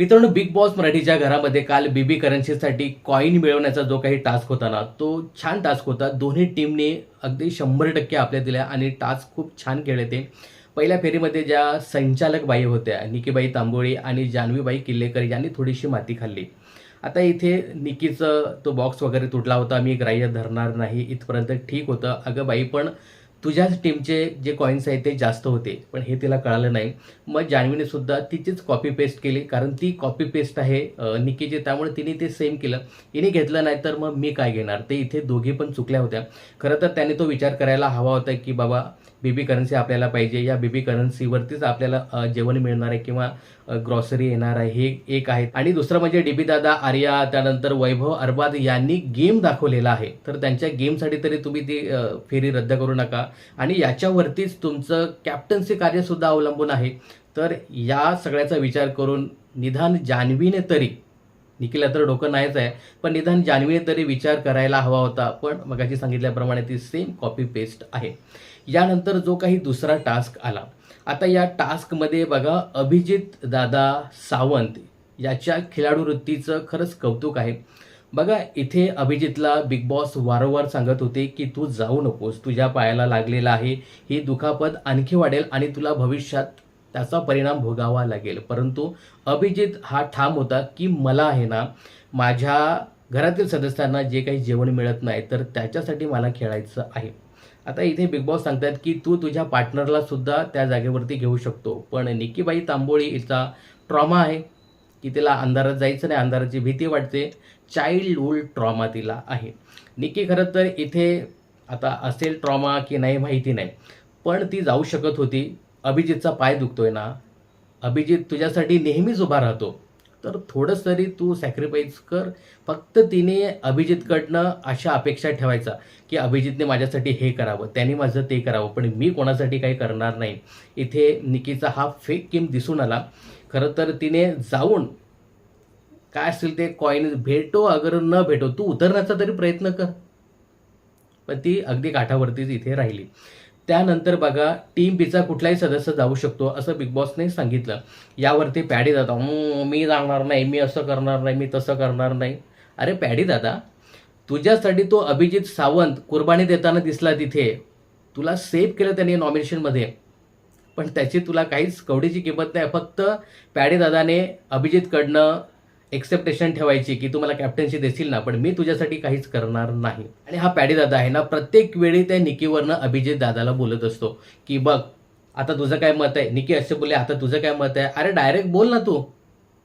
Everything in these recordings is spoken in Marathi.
मित्रांनो बिग बॉस मराठीच्या घरामध्ये काल बीबी करन्सीसाठी कॉईन मिळवण्याचा जो काही टास्क होता ना तो छान टास्क होता. दोन्ही टीमने अगदी शंभर टक्के आपल्या दिल्या आणि टास्क खूप छान खेळले ते. पहिल्या फेरीमध्ये ज्या संचालक बाई होत्या निकीबाई तांबोळी आणि जान्हवीबाई किल्लेकर यांनी थोडीशी माती खाल्ली. आता इथे निकीचं तो बॉक्स वगैरे तुटला होता मी ग्राह्य धरणार नाही इथपर्यंत ठीक होतं. अगं बाई पण तुझ्याच टीमचे जे कॉईन्स आहेत ते जास्त होते पण हे तिला कळालं नाही. मग जान्हवीने सुद्धा तिचीच कॉपी पेस्ट केली कारण ती कॉपी पेस्ट आहे निकीचे त्यामुळे तिने ते सेम केलं. हिने घेतलं नाही तर मग मी काय घेणार? ते इथे दोघी पण चुकल्या होत्या. खरं तर त्याने तो विचार करायला हवा होता की बाबा बेबी करन्सी आपल्याला पाहिजे. या बेबी करन्सीवरतीच आपल्याला जेवण मिळणार आहे किंवा ग्रॉसरी येणार आहे हे एक आहे. आणि दुसरं म्हणजे डीबी दादा आर्या त्यानंतर वैभव अरबाद यांनी गेम दाखवलेला आहे. तर त्यांच्या गेमसाठी तरी तुम्ही ती फेरी रद्द करू नका. आणि याच्यावरतीच तुमचं कॅप्टन्सी कार्यसुद्धा अवलंबून आहे. तर या सगळ्याचा विचार करून निधान जान्हवीने तरी निखिला तर डोकं नाहीच आहे. पण निदान जान्हवीने तरी विचार करायला हवा होता. पण मगाशी सांगितल्याप्रमाणे ती सेम कॉपी पेस्ट आहे. यानंतर जो काही दुसरा टास्क आला. आता या टास्कमध्ये बघा अभिजित दादा सावंत याच्या खेळाडू वृत्तीचं खरंच कौतुक आहे. बघा इथे अभिजितला बिग बॉस वारंवार सांगत होते की तू जाऊ नकोस. तुझ्या पायाला लागलेला आहे. ही दुखापत आणखी वाढेल आणि तुला भविष्यात त्याचा परिणाम भोगावा लागेल. परंतु अभिजित हा ठाम होता की मला आहे ना माझ्या घरातील सदस्यांना जे काही जेवण मिळत नाही तर त्याच्यासाठी मला खेळायचं आहे. आता इथे बिग बॉस सांगतात की तू तुझ्या पार्टनरला सुद्धा त्या जागेवरती घेऊ शकतो. पण निकीबाई तांबोळी हिचा ट्रॉमा आहे की तिला अंधारात जायचं नाही अंधाराची भीती वाटते. चाइल्डहूड ट्रॉमा तिला आहे. निकी खरं तर इथे आता असेल ट्रॉमा की नाही माहिती नाही. पण ती जाऊ शकत होती. अभिजितचा पाय दुखतोय ना अभिजित तुझ्यासाठी नेहमीच उभा राहतो. तर थोडंसं तरी तू सॅक्रिफाईस कर. फक्त तिने अभिजितकडनं अशा अपेक्षा ठेवायचा की अभिजितने माझ्यासाठी हे करावं त्याने माझं ते करावं पण मी कोणासाठी काही करणार नाही. इथे निकीचा हा फेक किम दिसून आला. खरं तर तिने जाऊन काय असेल ते कॉईन भेटो अगर न भेटो तू उतरण्याचा तरी प्रयत्न कर. पण ती अगदी काठावरतीच इथे राहिली. त्यानंतर बघा टीम बीचा कुठलाही सदस्य जाऊ शकतो असं बिग बॉसने सांगितलं. यावरती पॅडी दादा मी जाणार नाही मी असं करणार नाही मी तसं करणार नाही. अरे पॅडी दादा तुझ्यासाठी तो अभिजित सावंत कुर्बानी देताना दिसला तिथे. तुला सेव्ह केलं त्याने नॉमिनेशनमध्ये पण त्याची तुला काहीच कवडीची किंमत नाही. फक्त पॅडी दादाने अभिजितकडनं एक्सेप्टेशन ठेवायची की तू मला कॅप्टन्सी देशील ना पण मी तुझ्यासाठी काहीच करणार नाही. आणि हा पॅडी दादा आहे ना प्रत्येक वेळी त्या निकीवरनं अभिजित दादाला बोलत असतो की बघ आता तुझं काय मत आहे? निकी असे बोलले आता तुझं काय मत आहे? अरे डायरेक्ट बोल ना तू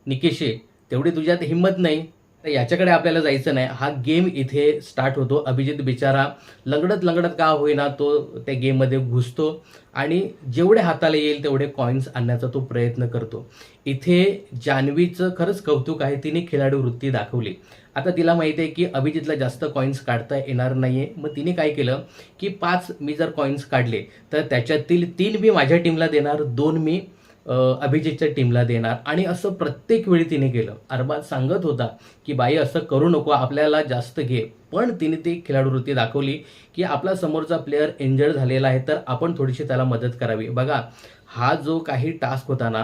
निकीशी. तेवढी तुझ्यात हिंमत नाही. तर याच्याकडे आपल्याला जायचं नाही. हा गेम इथे स्टार्ट होतो. अभिजित बिचारा लंगडत लंगडत का होईना तो त्या गेममध्ये घुसतो आणि जेवढे हाताला येईल तेवढे कॉईन्स आणण्याचा तो प्रयत्न करतो. इथे जान्हवीचं खरंच कौतुक आहे. तिने खेळाडू वृत्ती दाखवली. आता तिला माहिती आहे की अभिजितला जास्त कॉईन्स काढता येणार नाहीये. मग तिने काय केलं की पाच मी जर कॉईन्स काढले तर त्याच्यातील तीन मी माझ्या टीमला देणार दोन मी अभिजितच्या टीमला देणार. आणि असं प्रत्येक वेळी तिने केलं. अरबाज सांगत होता की बाई असं करू नको आपल्याला जास्त घे. पण तिने ती खेळाडूवृत्ती दाखवली की आपला समोरचा प्लेअर इंजर्ड झालेला आहे तर आपण थोडीशी त्याला मदत करावी. बघा हा जो काही टास्क होता ना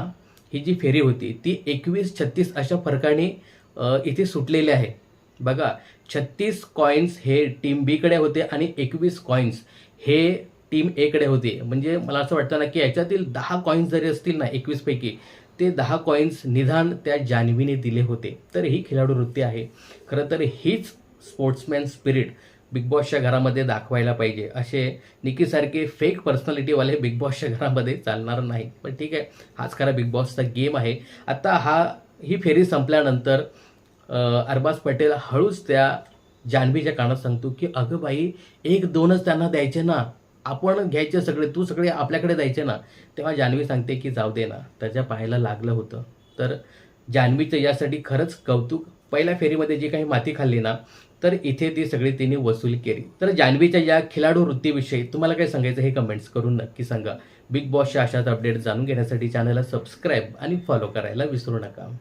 ही जी फेरी होती ती एकवीस छत्तीस अशा फरकाने इथे सुटलेली आहे. बघा छत्तीस कॉईन्स हे टीम बीकडे होते आणि एकवीस कॉईन्स हे टीम एकडे होते. म्हणजे मला असं वाटतं ना की याच्यातील दहा कॉईन्स जरी असतील ना एकवीसपैकी ते दहा कॉईन्स निधान त्या जान्हवीने दिले होते. तर ही खेळाडू वृत्ती आहे. खरं तर हीच स्पोर्ट्समॅन स्पिरिट बिग बॉसच्या घरामध्ये दाखवायला पाहिजे. असे निकीसारखे फेक पर्सनॅलिटीवाले बिग बॉसच्या घरामध्ये चालणार नाही. पण ठीक आहे. हाच खरा बिग बॉसचा गेम आहे. आता हा ही फेरी संपल्यानंतर अरबाज पटेल हळूच त्या जान्हवीच्या कानात सांगतो की अगं बाई एक दोनच त्यांना द्यायचे ना. आपण घ्यायचे सगळे तू सगळे आपल्याकडे जायचे ना तेव्हा जान्हवी सांगते की जाऊ दे ना त्याच्या पायाला लागलं होतं. तर जान्हवीचं यासाठी खरंच कौतुक. पहिल्या फेरीमध्ये जी काही माती खाल्ली ना तर इथे ती सगळी तिने वसूल केली. तर जान्हवीच्या या खेळाडू वृत्तीविषयी तुम्हाला काय सांगायचं हे कमेंट्स करून नक्की सांगा. बिग बॉसच्या अशाच अपडेट जाणून घेण्यासाठी चॅनलला सबस्क्राईब आणि फॉलो करायला विसरू नका.